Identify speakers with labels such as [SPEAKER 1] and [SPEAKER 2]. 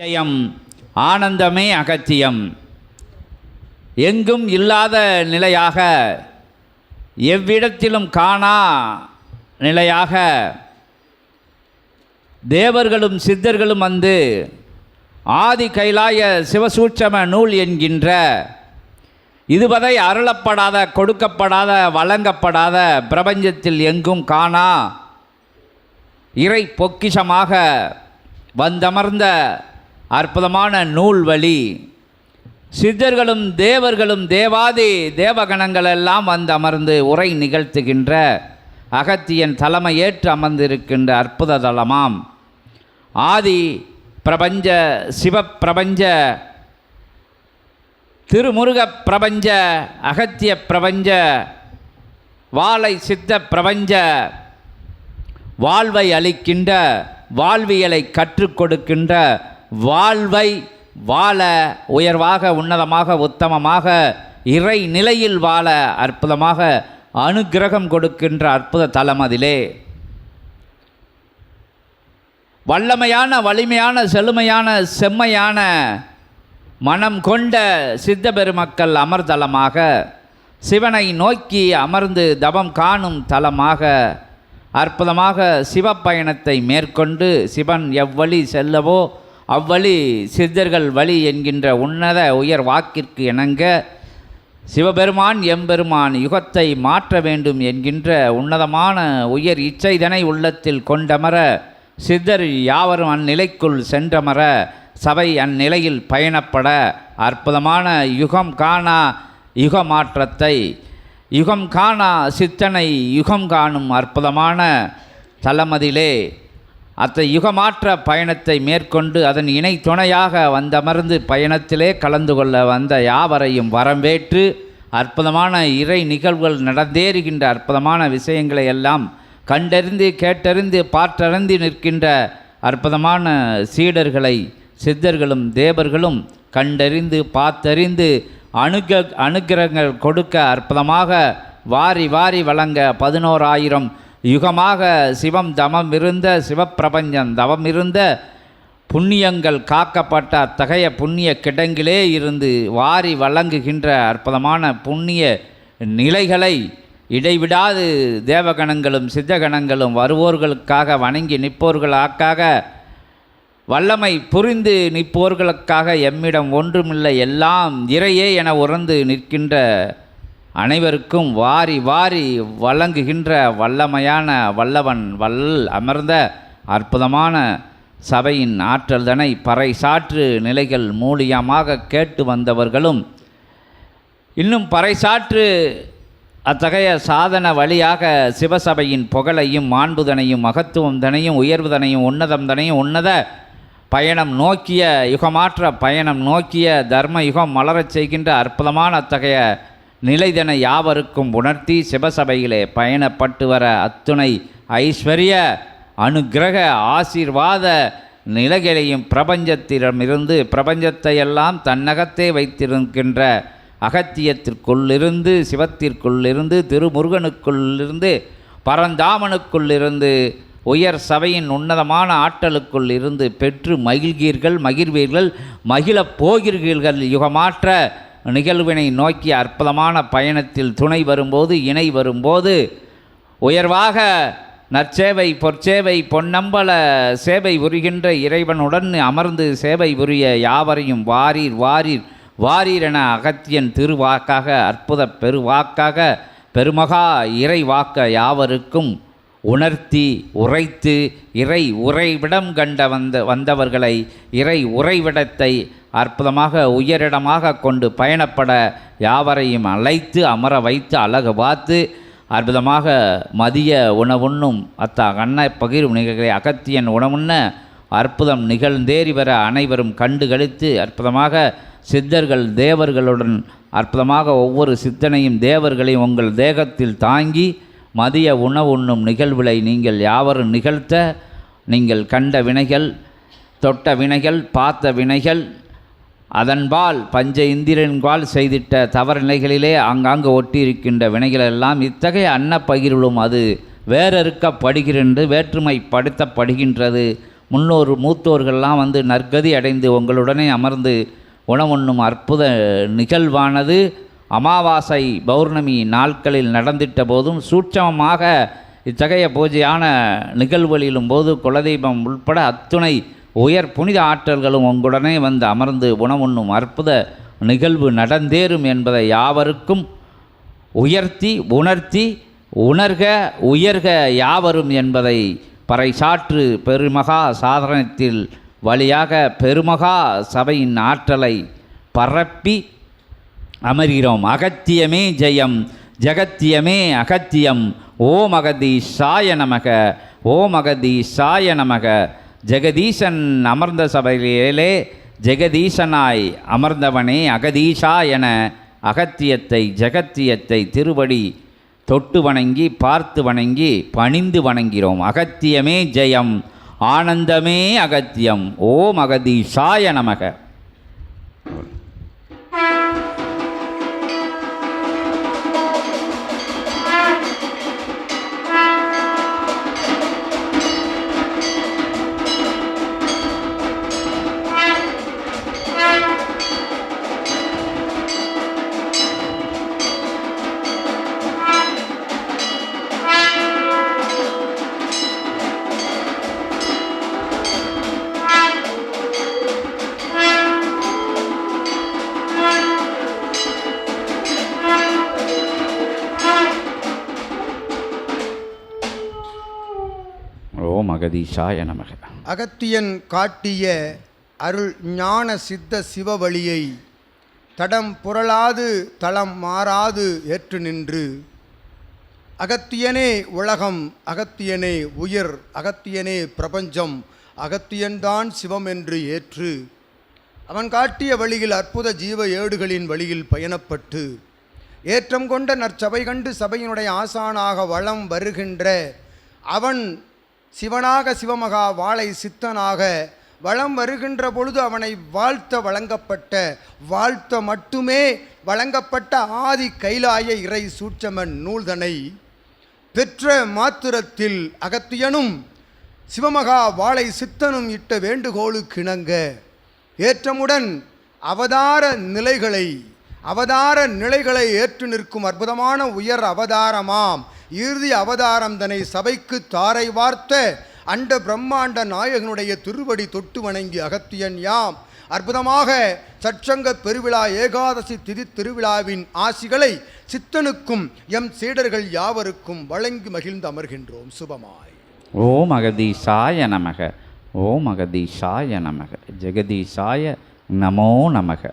[SPEAKER 1] ஜெயம் ஆனந்தமே அகத்தியம். எங்கும் இல்லாத நிலையாக எவ்விடத்திலும் காணா நிலையாக தேவர்களும் சித்தர்களும் வந்து ஆதி கைலாய சிவசூட்சம நூல் என்கின்ற இதுவரை அருளப்படாத கொடுக்கப்படாத வழங்கப்படாத பிரபஞ்சத்தில் எங்கும் காணா இறை பொக்கிஷமாக வந்தமர்ந்த அற்புதமான நூல் வழி. சித்தர்களும் தேவர்களும் தேவாதி தேவகணங்கள் எல்லாம் வந்து அமர்ந்து உரை நிகழ்த்துகின்ற அகத்தியன் தலைமையேற்று அமர்ந்திருக்கின்ற அற்புத தலமாம். ஆதி பிரபஞ்ச சிவப்பிரபஞ்ச திருமுருக பிரபஞ்ச அகத்திய பிரபஞ்ச வாழை சித்த பிரபஞ்ச வாழ்வை அளிக்கின்ற வாழ்வியலை கற்றுக் கொடுக்கின்ற வாழ்வை வாழ உயர்வாக உன்னதமாக உத்தமமாக இறை நிலையில் வாழ அற்புதமாக அனுக்கிரகம் கொடுக்கின்ற அற்புத தலம் அதிலே. வல்லமையான வலிமையான செழுமையான செம்மையான மனம் கொண்ட சித்த பெருமக்கள் அமர்தலமாக சிவனை நோக்கி அமர்ந்து தவம் காணும் தலமாக அற்புதமாக சிவப்பயணத்தை மேற்கொண்டு சிவன் எவ்வழி செல்லவோ அவ்வழி சித்தர்கள் வழி என்கின்ற உன்னத உயர் வாக்கிற்கு இணங்க சிவபெருமான் எம்பெருமான் யுகத்தை மாற்ற வேண்டும் என்கின்ற உன்னதமான உயர் இச்சைதனை உள்ளத்தில் கொண்டமர சித்தர் யாவரும் அந்நிலைக்குள் சென்றமர சபை அந்நிலையில் பயணப்பட அற்புதமான யுகம் காணா யுக மாற்றத்தை யுகம் காணா சித்தனை யுகம் காணும் அற்புதமான தலமதிலே அத்த யுகமாற்ற பயணத்தை மேற்கொண்டு அதன் இணை துணையாக வந்தமர்ந்து பயணத்திலே கலந்து கொள்ள வந்த யாவரையும் வரம்பேற்று அற்புதமான இறை நிகழ்வுகள் நடந்தேறுகின்ற அற்புதமான விஷயங்களை எல்லாம் கண்டறிந்து கேட்டறிந்து பார்த்தறிந்து நிற்கின்ற அற்புதமான சீடர்களை சித்தர்களும் தேவர்களும் கண்டறிந்து பார்த்தறிந்து அணுக அனுகிரகங்கள் கொடுக்க அற்புதமாக வாரி வாரி வழங்க பதினோராயிரம் யுகமாக சிவம் தமம் இருந்த சிவப்பிரபஞ்சம் தவம் இருந்த புண்ணியங்கள் காக்கப்பட்ட அத்தகைய புண்ணிய கிடங்கிலே இருந்து வாரி வழங்குகின்ற அற்புதமான புண்ணிய நிலைகளை இடைவிடாது தேவகணங்களும் சித்தகணங்களும் வருவோர்களுக்காக வணங்கி நிற்போர்களாக்காக வல்லமை புரிந்து நிற்போர்களுக்காக எம்மிடம் ஒன்றுமில்லை எல்லாம் இறையே என உறந்து நிற்கின்ற அனைவருக்கும் வாரி வாரி வழங்குகின்ற வல்லமையான வல்லவன் வல் அமர்ந்த அற்புதமான சபையின் ஆற்றல்தனை பறைசாற்று நிலைகள் மூலியமாக கேட்டு வந்தவர்களும் இன்னும் பறைசாற்று அத்தகைய சாதன வழியாக சிவசபையின் புகழையும் மாண்புதனையும் மகத்துவம் தனையும் உயர்வுதனையும் உன்னதம் தனையும் உன்னத பயணம் நோக்கிய யுகமாற்ற பயணம் நோக்கிய தர்ம யுகம் மலரச் செய்கின்ற அற்புதமான அத்தகைய நிலைதன யாவருக்கும் உணர்த்தி சிவசபையிலே பயணப்பட்டு வர அத்துணை ஐஸ்வர்ய அனுக்கிரக ஆசீர்வாத நிலைகளையும் பிரபஞ்சத்திடமிருந்து பிரபஞ்சத்தை எல்லாம் தன்னகத்தே வைத்திருக்கின்ற அகத்தியத்திற்குள்ளிருந்து சிவத்திற்குள்ளிருந்து திருமுருகனுக்குள்ளிருந்து பரந்தாமனுக்குள்ளிருந்து உயர் சபையின் உன்னதமான ஆற்றலுக்குள் இருந்து பெற்று மகிழ்கீர்கள் மகிழ்வீர்கள் மகிழப் போகிறீர்கள் யுகமாற்ற நிகழ்வினை நோக்கி அற்புதமான பயணத்தில் துணை வரும்போது இணை வரும்போது உயர்வாக நற்சேவை பொற்சேவை பொன்னம்பல சேவை புரிகின்ற இறைவனுடன் அமர்ந்து சேவை புரிய யாவரையும் வாரீர் வாரீர் வாரீர் என அகத்தியன் திருவாக்காக அற்புத பெருவாக்காக பெருமகா இறை வாக்க யாவருக்கும் உணர்த்தி உரைத்து இறை உறைவிடம் கண்ட வந்த வந்தவர்களை இறை உறைவிடத்தை அற்புதமாக உயரிடமாக கொண்டு பயணப்பட யாவரையும் அழைத்து அமர வைத்து அழகு பார்த்து அற்புதமாக மதிய உணவுண்ணும் அத்தா அன்ன பகிரும் நிகழ்களை அகத்தியன் உணவுண்ண அற்புதம் நிகழ்ந்தேறி வர அனைவரும் கண்டு கழித்து அற்புதமாக சித்தர்கள் தேவர்களுடன் அற்புதமாக ஒவ்வொரு சித்தனையும் தேவர்களையும் உங்கள் தேகத்தில் தாங்கி மதிய உணவு உண்ணும் நிகழ்வுகளை நீங்கள் யாவரும் நிகழ்த்த நீங்கள் கண்ட வினைகள் தொட்ட வினைகள் பார்த்த வினைகள் அதன்பால் பஞ்ச இந்திரன்பால் செய்திட்ட தவறு நிலைகளிலே ஆங்காங்கு ஒட்டி இருக்கின்ற வினைகளெல்லாம் இத்தகைய அன்னப்பகிர்விலும் அது வேறறுக்கப்படுகிறது வேற்றுமைப்படுத்தப்படுகின்றது. முன்னோர் மூத்தோர்கள்லாம் வந்து நற்கதி அடைந்து உங்களுடனே அமர்ந்து உணவுண்ணும் அற்புத நிகழ்வானது. அமாவாசை பௌர்ணமி நாட்களில் நடந்திட்ட போதும் சூட்சமமாக இத்தகைய பூஜையான நிகழ்வுகளிலும் போது குலதெய்வம் உட்பட அத்துணை உயர் புனித ஆற்றல்களும் உங்களுடனே வந்து அமர்ந்து உணவுண்ணும் அற்புத நிகழ்வு நடந்தேறும் என்பதை யாவருக்கும் உயர்த்தி உணர்த்தி உணர்க உயர்க யாவரும் என்பதை பறைசாற்று பெருமகா சாதனத்தில் வழியாக பெருமகா சபையின் ஆற்றலை பரப்பி அமர்கிறோம். அகத்தியமே ஜெயம் ஜெகத்தியமே அகத்தியம். ஓம் சாய நமக ஓம் சாய நமக. ஜெகதீசன் அமர்ந்த சபையிலே ஜெகதீசனாய் அமர்ந்தவனே அகதீஷா என அகத்தியத்தை ஜெகத்தியத்தை திருவடி தொட்டு வணங்கி பார்த்து வணங்கி பணிந்து வணங்கிறோம். அகத்தியமே ஜெயம் ஆனந்தமே அகத்தியம். ஓம் அகதீஷாய நமக. ஜெகதீஷாய நமக.
[SPEAKER 2] அகத்தியன் காட்டிய அருள் ஞான சித்த சிவவழியை தடம் புரளாது தளம் மாறாது ஏற்று நின்று. அகத்தியனே உலகம் அகத்தியனே உயிர் அகத்தியனே பிரபஞ்சம் அகத்தியன்தான் சிவம் என்று ஏற்று. அவன் காட்டிய வழியில் அற்புத ஜீவ ஏடுகளின் வழியில் பயணப்பட்டு ஏற்றம் கொண்ட நற்சபை கண்டு சபையினுடைய ஆசானாக வளம் வருகின்ற அவன் சிவனாக சிவமகா வாளை சித்தனாக வளம் வருகின்ற பொழுது அவனை வாழ்த்த வழங்கப்பட்ட வாழ்த்த மட்டுமே வழங்கப்பட்ட ஆதி கைலாய இறை சூட்சமன் நூல்தனை பெற்ற மாத்திரத்தில் அகத்தியனும் சிவமகா வாளை சித்தனும் இட்ட வேண்டுகோளுக்கிணங்க ஏற்றமுடன் அவதார நிலைகளை அவதார நிலைகளை ஏற்று நிற்கும் அற்புதமான உயர் அவதாரமாம் இறுதி அவதாரம் தன்னை சபைக்கு தாரை வார்த்த அண்ட பிரம்மாண்ட நாயகனுடைய திருவடி தொட்டு வணங்கி அகத்தியன் யாம். அற்புதமாக சற்சங்க பெருவிழா ஏகாதசி திதி திருவிழாவின் ஆசிகளை சித்தனுக்கும் எம் சீடர்கள் யாவருக்கும் வழங்கி மகிழ்ந்து அமர்கின்றோம். சுபமாய்.
[SPEAKER 1] ஓம் அகதீஷாய நமக. ஓம் அகதீஷாய நமக. ஜெகதீசாய நமோ நமக.